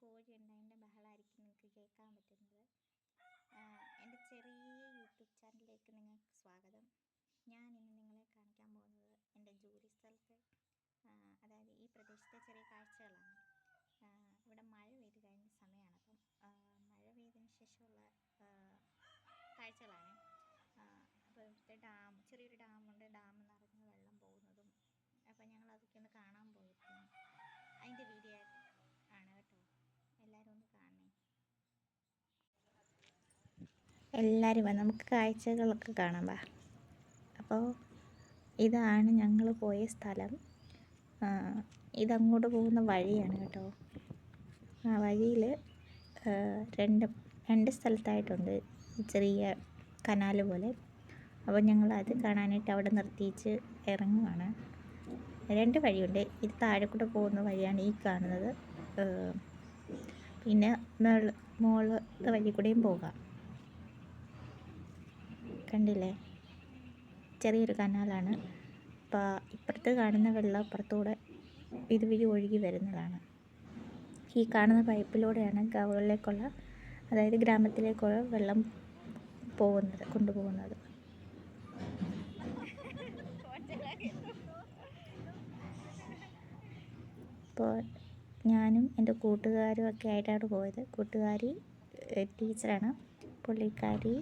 കോഴി ഉണ്ടതിന്റെ ബഹളമായിരിക്കും നിങ്ങൾക്ക് കേൾക്കാൻ പറ്റുന്നത്. എന്റെ ചെറിയ യൂട്യൂബ് ചാനലിലേക്ക് നിങ്ങൾക്ക് സ്വാഗതം. ഞാൻ ഇന്ന് നിങ്ങളെ കാണിക്കാൻ പോകുന്നത് എന്റെ ജോലി സ്ഥലത്തെ അതായത് ഈ പ്രദേശത്തെ ചെറിയ കാഴ്ചകളാണ്. ഇവിടെ മഴ പെയ്ത് കഴിഞ്ഞ സമയമാണ് അപ്പം മഴ പെയ്തതിന് ശേഷമുള്ള കാഴ്ചകളാണ്. അപ്പോൾ ഇവിടുത്തെ ഡാം ചെറിയൊരു ഡാമുണ്ട്. ഡാം നിറഞ്ഞ് വെള്ളം പോകുന്നതും അപ്പോൾ ഞങ്ങൾ അതൊക്കെ ഒന്ന് കാണാൻ പോയിരുന്നു. അതിന്റെ വീഡിയോ ആണ് കേട്ടോ എല്ലാവരും ഒന്ന് കാണണേ എല്ലാവരും വാ നമുക്ക് കാഴ്ചകളൊക്കെ കാണാം വാ. അപ്പോൾ ഇതാണ് ഞങ്ങൾ പോയ സ്ഥലം. ഇതങ്ങോട്ട് പോകുന്ന വഴിയാണ് കേട്ടോ. ആ വഴിയിൽ രണ്ട് രണ്ട് സ്ഥലത്തായിട്ടുണ്ട് ചെറിയ കനാൽ പോലെ. അപ്പോൾ ഞങ്ങൾ അത് കാണാനായിട്ട് അവിടെ നിർത്തിച്ച് ഇറങ്ങുവാണ്. രണ്ട് വഴിയുണ്ട്. ഇത് താഴെക്കൂടെ പോകുന്ന വഴിയാണ് ഈ കാണുന്നത്. പിന്നെ മേൾ മുകളിലത്തെ വഴി കൂടെയും പോകാം. കണ്ടില്ലേ? ചെറിയൊരു കനാലാണ്. അപ്പോൾ ഇപ്പുറത്ത് കാണുന്ന വെള്ളം അപ്പുറത്തൂടെ ഇതുവഴി ഒഴുകി വരുന്നതാണ്. ഈ കാണുന്ന പൈപ്പിലൂടെയാണ് ഗവളിലേക്കുള്ള അതായത് ഗ്രാമത്തിലേക്കുള്ള വെള്ളം പോകുന്നത് കൊണ്ടുപോകുന്നത്. അപ്പോൾ ഞാനും എന്റെ കൂട്ടുകാരും ഒക്കെ ആയിട്ടാണ് പോയത്. കൂട്ടുകാരി ടീച്ചറാണ്. പുള്ളിക്കാരി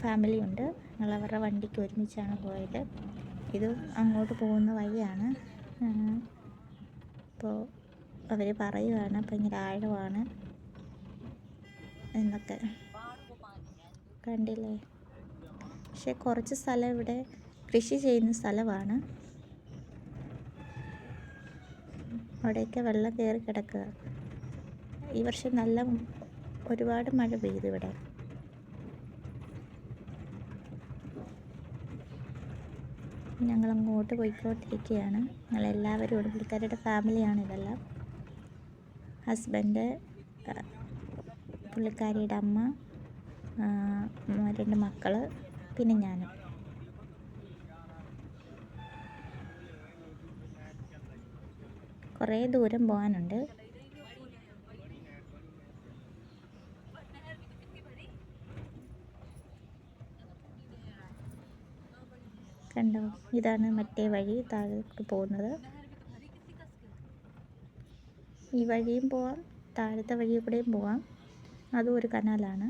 ഫാമിലി ഉണ്ട് ഞങ്ങൾ അവരുടെ വണ്ടിക്ക് ഒരുമിച്ചാണ് പോയത്. ഇത് അങ്ങോട്ട് പോകുന്ന വഴിയാണ്. അപ്പോൾ അവർ പറയുകയാണ് ഭയങ്കര ആഴമാണ് എന്നൊക്കെ. കണ്ടില്ലേ? പക്ഷെ കുറച്ച് സ്ഥലം ഇവിടെ കൃഷി ചെയ്യുന്ന സ്ഥലമാണ്. അവിടെയൊക്കെ വെള്ളം കയറി കിടക്കുക. ഈ വർഷം നല്ല ഒരുപാട് മഴ പെയ്തു ഇവിടെ. ഞങ്ങൾ അങ്ങോട്ട് പോയിക്കൊണ്ടിരിക്കുകയാണ്. ഞങ്ങളെല്ലാവരും ഉണ്ട് പുള്ളിക്കാരുടെ ഫാമിലിയാണ് ഇതെല്ലാം. ഹസ്ബൻഡ് പുള്ളിക്കാരിയുടെ അമ്മ രണ്ട് മക്കൾ പിന്നെ ഞാൻ കുറേ ദൂരം പോകാനുണ്ട്. കണ്ടോ? ഇതാണ് മറ്റേ വഴി താഴോട്ട് പോകുന്നത്. ഈ വഴിയും പോവാം. താഴത്തെ വഴി കൂടെയും പോവാം. അതും ഒരു കനാലാണ്.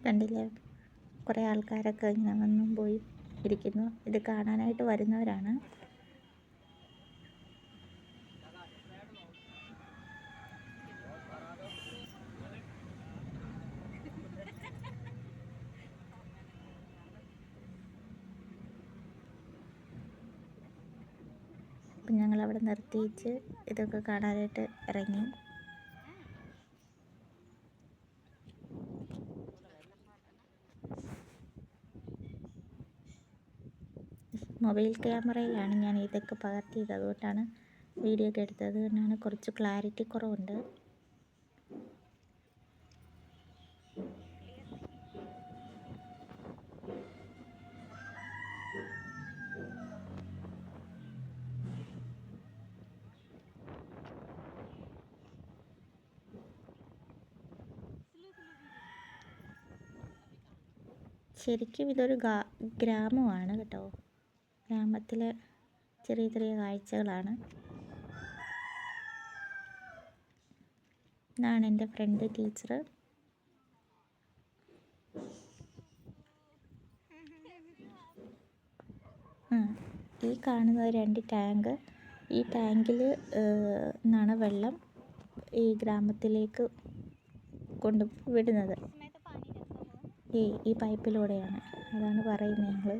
കണ്ടില്ലേ? കുറേ ആൾക്കാരൊക്കെ ഇങ്ങനെ വന്നും പോയി ഇരിക്കുന്നു. ഇത് കാണാനായിട്ട് വരുന്നവരാണ്. അപ്പം ഞങ്ങൾ അവിടെ നിർത്തിയിച്ച് ഇതൊക്കെ കാണാനായിട്ട് ഇറങ്ങി. മൊബൈൽ ക്യാമറയിലാണ് ഞാൻ ഇതൊക്കെ പകർത്തിയത്. അതുകൊണ്ടാണ് വീഡിയോ ഒക്കെ എടുത്തത്. അതുകൊണ്ടാണ് കുറച്ച് ക്ലാരിറ്റി കുറവുണ്ട്. ശരിക്കും ഇതൊരു ഗ്രാമമാണ് കേട്ടോ. ഗ്രാമത്തിലെ ചെറിയ ചെറിയ കാഴ്ചകളാണ്. ഇതാണ് എന്റെ ഫ്രണ്ട് ടീച്ചർ ഈ കാണുന്ന രണ്ട് ടാങ്ക്. ഈ ടാങ്കിൽ നിന്നാണ് വെള്ളം ഈ ഗ്രാമത്തിലേക്ക് കൊണ്ട് വിടുന്നത് ഈ ഈ പൈപ്പിലൂടെയാണ്. അതാണ് പറയുന്നത് ഞങ്ങൾ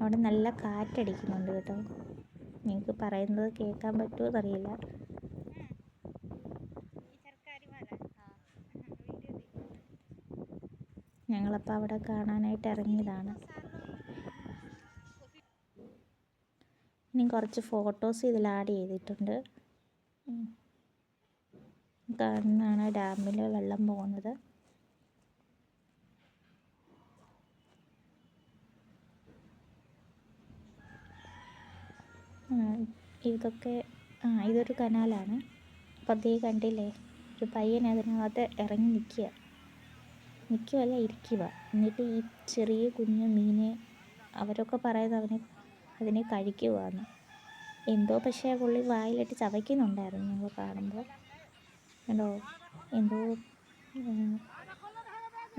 അവിടെ നല്ല കാറ്റടിക്കുന്നുണ്ട് കേട്ടോ. നിങ്ങൾക്ക് പറയുന്നത് കേൾക്കാൻ പറ്റുമോ എന്നറിയില്ല ഞങ്ങളപ്പോൾ അവിടെ കാണാനായിട്ട് ഇറങ്ങിയതാണ്. ഇനി കുറച്ച് ഫോട്ടോസ് ഇതിൽ ആഡ് ചെയ്തിട്ടുണ്ട്. കാണുന്നതാണ് ഡാമിൽ വെള്ളം പോകുന്നത്. ഇതൊക്കെ ആ ഇതൊരു കനാലാണ്. അപ്പോൾ അതേ കണ്ടില്ലേ ഒരു പയ്യൻ അതിനകത്ത് ഇറങ്ങി നിൽക്കുക. നിൽക്കുകയല്ല ഇരിക്കുക. എന്നിട്ട് ഈ ചെറിയ കുഞ്ഞു മീനെ അവരൊക്കെ പറയുന്നത് അവനെ അതിനെ കഴിക്കുവാന്ന്. എന്തോ പക്ഷേ പുള്ളി വായിലിട്ട് ചവയ്ക്കുന്നുണ്ടായിരുന്നു ഞങ്ങൾ കാണുമ്പോൾ. കണ്ടോ എന്തോ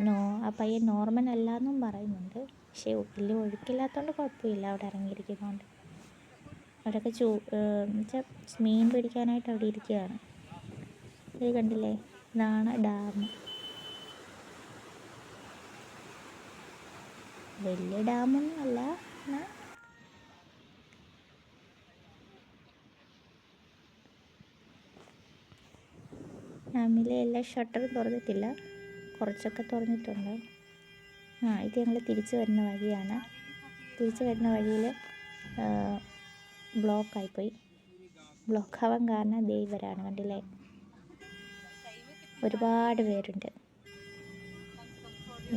നോ ആ പയ്യൻ നോർമൽ അല്ല എന്നും പറയുന്നുണ്ട്. പക്ഷേ വലിയ ഒഴുക്കില്ലാത്തതുകൊണ്ട് കുഴപ്പമില്ല അവിടെ ഇറങ്ങിയിരിക്കുന്നതുകൊണ്ട് അവിടെയൊക്കെ ചൂ എന്നുവെച്ചാൽ മീൻ പിടിക്കാനായിട്ട് അവിടെ ഇരിക്കുകയാണ് ഇത് കണ്ടില്ലേ? ഇതാണ് ഡാം. വലിയ ഡാമൊന്നും അല്ല എന്നാൽ ഫാമിലി എല്ലാ ഷട്ടറും തുറന്നിട്ടില്ല. കുറച്ചൊക്കെ തുറന്നിട്ടുണ്ട്. ആ ഇത് ഞങ്ങൾ തിരിച്ചു വരുന്ന വഴിയാണ്. തിരിച്ചു വരുന്ന വഴിയിൽ ബ്ലോക്കായിപ്പോയി. ബ്ലോക്കാവാൻ കാരണം ദൈവരാണ് കണ്ടില്ലേ? ഒരുപാട് പേരുണ്ട്.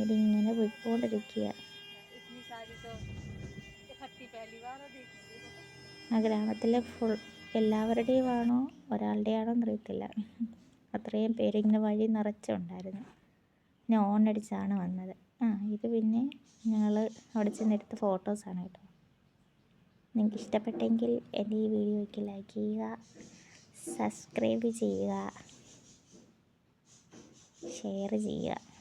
ഇതിങ്ങനെ പോയിക്കൊണ്ടിരിക്കുക ആ ഗ്രാമത്തിലെ ഫുൾ എല്ലാവരുടെയും ആണോ ഒരാളുടെയാണോ എന്നറിയത്തില്ല. അത്രയും പേരിങ്ങനെ വഴി നിറച്ചുണ്ടായിരുന്നു. പിന്നെ ഓണടിച്ചാണ് വന്നത്. ആ ഇത് പിന്നെ ഞങ്ങൾ അവിടെ ചെന്നെടുത്ത ഫോട്ടോസാണ് കേട്ടോ. നിങ്ങൾക്ക് ഇഷ്ടപ്പെട്ടെങ്കിൽ എന്റെ ഈ വീഡിയോയ്ക്ക് ലൈക്ക് ചെയ്യുക സബ്സ്ക്രൈബ് ചെയ്യുക ഷെയർ ചെയ്യുക.